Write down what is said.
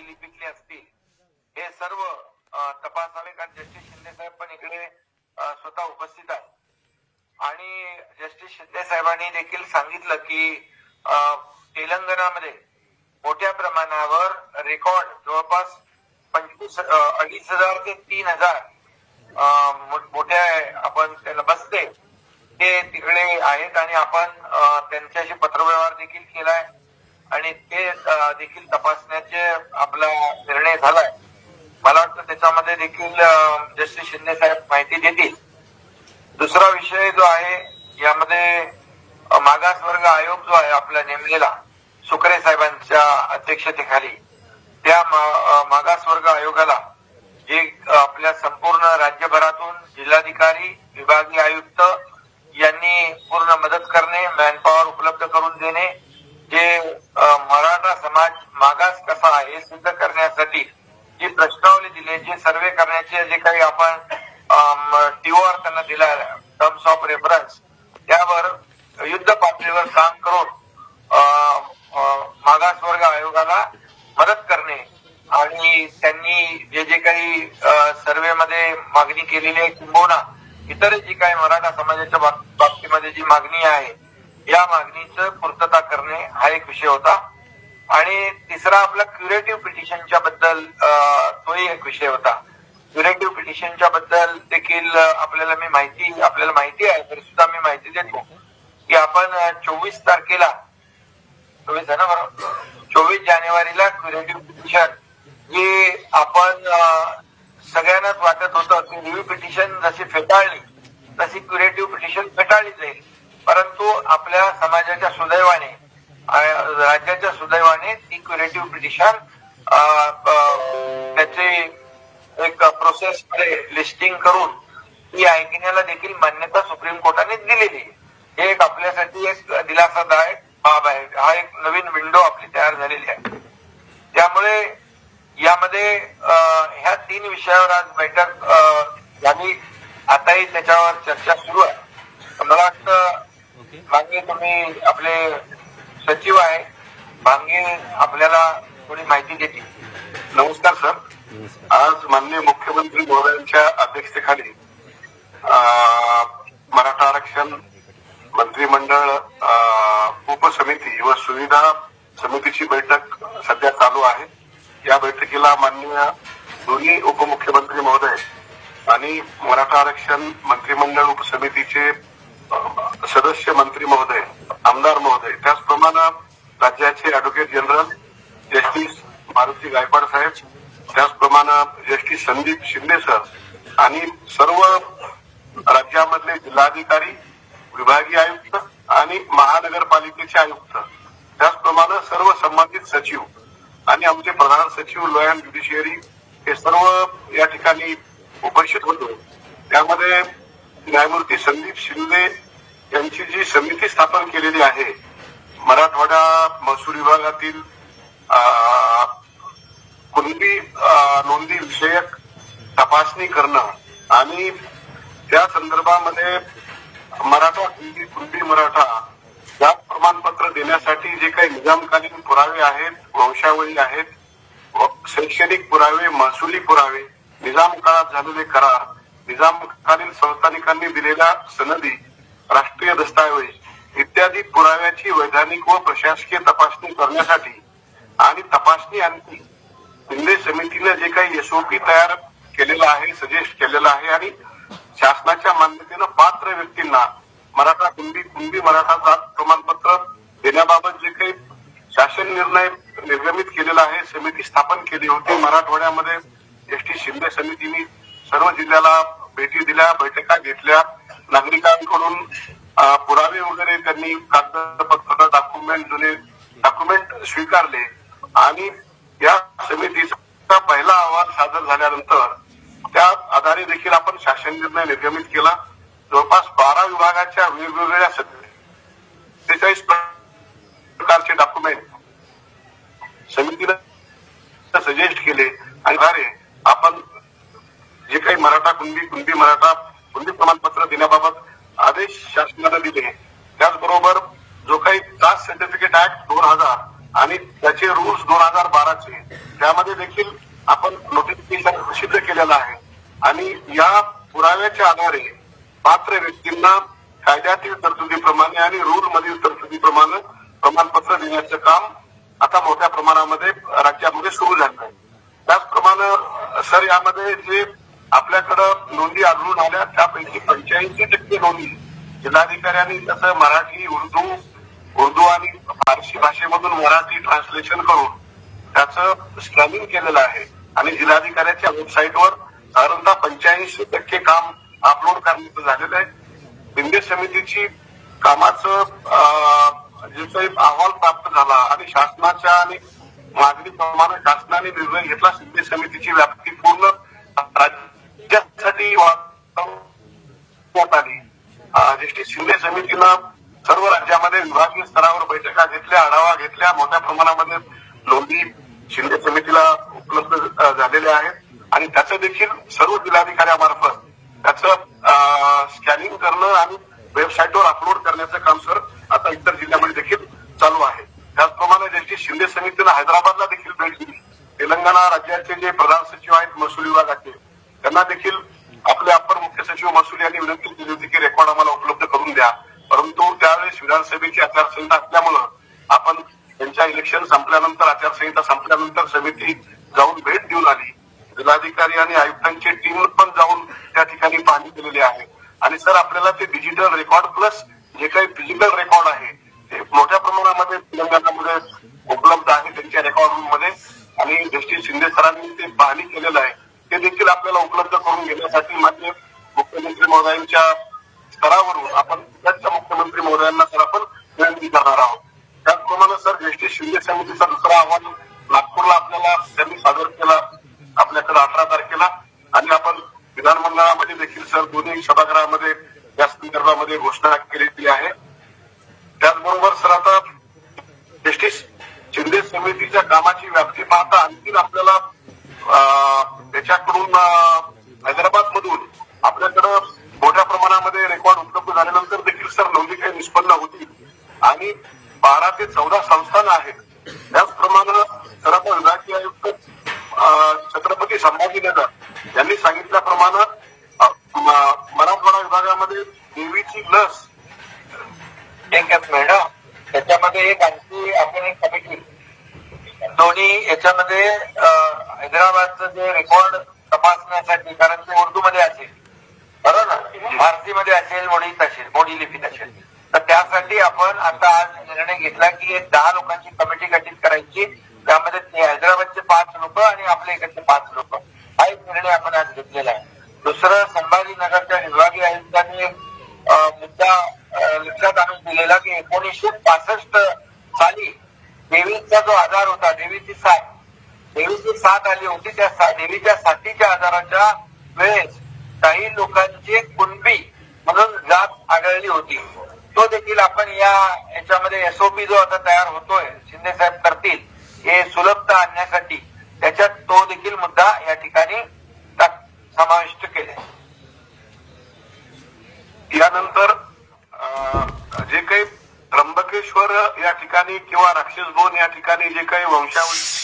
कोणी लिपिकले असतील हे सर्व तपासावे कारण जस्टिस शिंदे साहेब पण इकडे स्वतः उपस्थित आहेत. आणि जस्टिस शिंदे साहेबांनी देखील सांगितलं की तेलंगणामध्ये मोठ्या प्रमाणावर रेकॉर्ड जवळपास पंचवीस अडीच हजार ते तीन हजार मोठ्या आपण त्याला बसते ते तिकडे आहेत. आणि आपण त्यांच्याशी पत्रव्यवहार देखील केलाय. आणि ते देखील तपासण्याचे आपला निर्णय झालाय. मला वाटतं त्याच्यामध्ये देखील जस्टिस शिंदे साहेब माहिती देतील. दुसरा विषय जो आहे यामध्ये मागासवर्ग आयोग जो आहे आपला नेमलेला सुकरे साहेबांच्या अध्यक्षतेखाली त्या मागासवर्ग आयोगाला जे आपल्या संपूर्ण राज्यभरातून जिल्हाधिकारी विभागीय आयुक्त यांनी पूर्ण मदत करणे मॅनपॉवर उपलब्ध करून देणे जे मराठा समाज मागास कसा आहे हे सिद्ध करण्यासाठी जी प्रश्नावली दिली जे सर्वे करण्याचे जे काही आपण टीओआर त्यांना दिला टर्म्स ऑफ रेफरन्स त्यावर युद्ध पातळीवर काम करून अ, अ, मागासवर्ग आयोगाला मदत करणे आणि त्यांनी जे जे काही सर्वेमध्ये मागणी केलेली आहे किंबहुना इतर जी काही मराठा समाजाच्या बाब- बाबतीमध्ये जी मागणी आहे या मागणीचं पूर्तता करणे हा एक विषय होता. आणि तिसरा आपला क्युरेटिव्ह पिटिशनच्या बद्दल तोही एक विषय होता. क्युरेटिव्ह पिटिशनच्या बद्दल देखील आपल्याला मी माहिती आपल्याला माहिती आहे तरी सुद्धा मी माहिती देतो. की आपण चोवीस तारखेला चोवीस आहे ना बरोबर चोवीस जानेवारीला क्युरेटिव्ह पिटिशन हे आपण सगळ्यांनाच वाटत होतं की रिव्ह्यू पिटिशन जशी फेटाळली तशी क्युरेटिव्ह पिटिशन फेटाळली जाईल. परंतु आपल्या समाजाच्या सुदैवाने राज्याच्या सुदैवाने ती क्युरेटिव्ह पिटिशन त्याचे एक प्रोसेस लिस्टिंग करून ती ऐकण्याला देखील मान्यता सुप्रीम कोर्टाने दिलेली आहे. हे एक आपल्यासाठी एक दिलासादायक बाब आहे. हा एक नवीन विंडो आपली तयार झालेली आहे. त्यामुळे यामध्ये ह्या तीन विषयावर आज बैठक झाली. आताही त्याच्यावर चर्चा सुरू आहे. मला वाटतं मागे तुम्ही आपले सचिव आहे. भांगे आपल्याला थोडी माहिती देतील. नमस्कार सर. आज माननीय मुख्यमंत्री महोदयांच्या अध्यक्षतेखाली मराठा आरक्षण मंत्रिमंडळ उपसमिती व सुविधा समितीची बैठक सध्या चालू आहे. या बैठकीला माननीय दोन्ही उपमुख्यमंत्री महोदय आणि मराठा आरक्षण मंत्रिमंडळ उपसमितीचे सदस्य मंत्री महोदय आमदार महोदय त्याचप्रमाणे राज्याचे advocate general justice Maruti Gaikwad साहेब त्याचप्रमाणे जस्टिस संदीप शिंदे सर आणि सर्व राज्यामधले जिल्हाधिकारी विभागीय आयुक्त आणि महानगरपालिकेचे आयुक्त त्याचप्रमाणे सर्व संबंधित सचिव आणि आमचे प्रधान सचिव लॉ अँड ज्युडिशियरी हे सर्व या ठिकाणी उपस्थित होतो. त्यामध्ये न्यायमूर्ती संदीप शिंदे यांची जी समिती स्थापन केलेली आहे मराठवाडा महसूल विभागातील अ, कुणबी नोंदी विषयक तपासणी करणं आणि त्या संदर्भामध्ये मराठा कुणबी कुणबी मराठा या प्रमाणपत्र देण्यासाठी जे काही निजामकालीन पुरावे आहेत वंशावळी आहेत व शैक्षणिक पुरावे महसुली पुरावे निजाम काळात झालेले करार निजामकालीन संस्थानिकांनी दिलेल्या सनदी राष्ट्रीय दस्तावेज इत्यादी पुराव्याची वैधानिक व प्रशासकीय तपासणी करण्यासाठी आणि तपासणी आणखी शिंदे समितीने जे काही एसओपी तयार केलेलं आहे सजेस्ट केलेलं आहे आणि शासनाच्या मान्यतेनं पात्र व्यक्तींना मराठा कुंभी कुंभी मराठा जात प्रमाणपत्र देण्याबाबत जे काही शासन निर्णय निर्गमित केलेला आहे समिती स्थापन केली होती मराठवाड्यामध्ये एस टी शिंदे समितीने सर्व जिल्ह्याला भेटी दिल्या बैठका घेतल्या नागरिकांकडून पुरावे वगैरे त्यांनी कागदपत्र डॉक्युमेंट जुने डॉक्युमेंट स्वीकारले आणि या समितीचा पहिला अहवाल सादर झाल्यानंतर त्या आधारे देखील आपण शासन निर्णय निर्गमित केला. जवळपास बारा विभागाच्या वेगवेगळ्या सत्तेचाळीस प्रकारचे डॉक्युमेंट समितीनं सजेस्ट केले. आणि आपण जे काही मराठा कुणबी कुणबी मराठा प्रमाणपत्र देण्याबाबत आदेश शासनाने दिले. त्याचबरोबर जो काही कास्ट सर्टिफिकेट ऍक्ट दोन हजार आणि त्याचे रूल्स दोन हजार बाराचे त्यामध्ये देखील आपण नोटिफिकेशन प्रसिद्ध केलेलं आहे. आणि या पुराव्याच्या आधारे पात्र व्यक्तींना कायद्यातील तरतुदीप्रमाणे आणि रूल मधील तरतुदीप्रमाणे प्रमाणपत्र देण्याचं काम आता मोठ्या प्रमाणामध्ये राज्यामध्ये सुरू झालं आहे. त्याचप्रमाणे सर यामध्ये जे आपल्याकडं नोंदी आढळून आल्या. त्यापैकी पंच्याऐंशी टक्के नोंदी जिल्हाधिकाऱ्यांनी त्याचं मराठी उर्दू उर्दू आणि फारसी भाषेमधून मराठी ट्रान्सलेशन करून त्याचं स्कॅनिंग केलेलं आहे. आणि जिल्हाधिकाऱ्याच्या वेबसाईटवर साधारणतः पंच्याऐंशी टक्के काम अपलोड करण्याचं झालेलं आहे. बिंदे समितीची कामाचं अं, जे काही अहवाल प्राप्त झाला आणि शासनाच्या आणि मागणीप्रमाणे शासनाने निर्णय घेतला शिंदे समितीची व्याप्ती पूर्ण राज्यासाठी शिंदे समितीनं सर्व राज्यामध्ये विभागीय स्तरावर बैठका घेतल्या आढावा घेतल्या. मोठ्या प्रमाणामध्ये नोंदी शिंदे समितीला उपलब्ध झालेल्या आहेत. आणि त्याचं देखील सर्व जिल्हाधिकाऱ्यामार्फत त्याचं स्कॅनिंग करणं आणि वेबसाईटवर अपलोड करण्याचं काम सर आता इतर जिल्ह्यामध्ये देखील चालू आहे. त्याचप्रमाणे जस्टिस शिंदे समितीनं हैदराबादला देखील भेट दिली. तेलंगणा राज्याचे जे प्रधान सचिव आहेत महसूल विभागाचे त्यांना देखील आपले अपर मुख्य सचिव महसूल यांनी विनंती केली होती की रेकॉर्ड आम्हाला उपलब्ध करून द्या. परंतु त्यावेळेस विधानसभेची आचारसंहिता असल्यामुळं आपण त्यांच्या इलेक्शन संपल्यानंतर आचारसंहिता संपल्यानंतर समिती जाऊन भेट देऊन आली. जिल्हाधिकारी आणि आयुक्तांची टीम पण जाऊन त्या ठिकाणी पाहणी केलेली आहे. आणि सर आपल्याला ते डिजिटल रेकॉर्ड प्लस जे काही फिजिकल रेकॉर्ड आहे ते मोठ्या प्रमाणामध्ये तेलंगणामध्ये उपलब्ध आहे त्यांच्या रेकॉर्डमध्ये. आणि जस्टिस शिंदे सरांनी ते पाहणी केलेलं आहे. ते देखील आपल्याला उपलब्ध करून घेण्यासाठी मान्य मुख्यमंत्री महोदयांच्या स्तरावरून आपण राज्याच्या मुख्यमंत्री महोदयांना सर आपण विनंती करणार आहोत. त्याचप्रमाणे सर ज्येष्ठ शिंदे समितीचा दुसरा अहवाल नागपूरला आपल्याला त्यांनी सादर केला आपल्याकडे अठरा तारखेला. आणि आपण विधानमंडळामध्ये देखील सर दोन्ही सभागृहामध्ये या संदर्भामध्ये घोषणा केलेली आहे. त्याचबरोबर सर आता ज्येष्ठ शिंदे समितीच्या कामाची व्याप्ती पाहता आणखी आपल्याला त्याच्याकडून हैदराबाद मधून आपल्याकडं मोठ्या प्रमाणामध्ये रेकॉर्ड उपलब्ध झाल्यानंतर देखील सर नोंदी काही निष्पन्न होतील. आणि बारा ते चौदा संस्थानं आहेत. त्याचप्रमाणे सर आपण विभागीय आयुक्त छत्रपती संभाजीनगर यांनी सांगितल्याप्रमाणे मराठवाडा विभागामध्ये देवीची लस मॅडम त्याच्यामध्ये एक आणखी आपण एक कमिटी दोन्ही याच्यामध्ये अं, हैदराबादचं जे रेकॉर्ड तपासण्यासाठी कारण ते उर्दू मध्ये असेल. बरोबर ना? फारसीमध्ये असेल मोडीत असेल मोडी लिपीत असेल तर त्यासाठी आपण आता आज निर्णय घेतला की एक दहा लोकांची कमिटी गठीत करायची. त्यामध्ये हैदराबादचे पाच लोक आणि आपल्या इकडचे पाच लोक. हा एक निर्णय आपण आज घेतलेला आहे. दुसरं संभाजीनगरच्या विभागीय आयुक्तांनी मुद्दा लक्षात आणून दिलेला की एकोणीसशे पासष्ट साली देवीचा जो आजार होता देवीची साय देवीची साथ आली होती त्या देवीच्या साथीच्या आजाराच्या वेळेस काही लोकांची कुणबी म्हणून जात आढळली होती. तो देखील आपण या याच्यामध्ये एसओपी जो आता तयार होतोय शिंदे साहेब करतील हे सुलभता आणण्यासाठी त्याच्यात तो देखील मुद्दा या ठिकाणी समाविष्ट केले यानंतर जे काही त्र्यंबकेश्वर या ठिकाणी किंवा राक्षस भवन या ठिकाणी जे काही वंशावली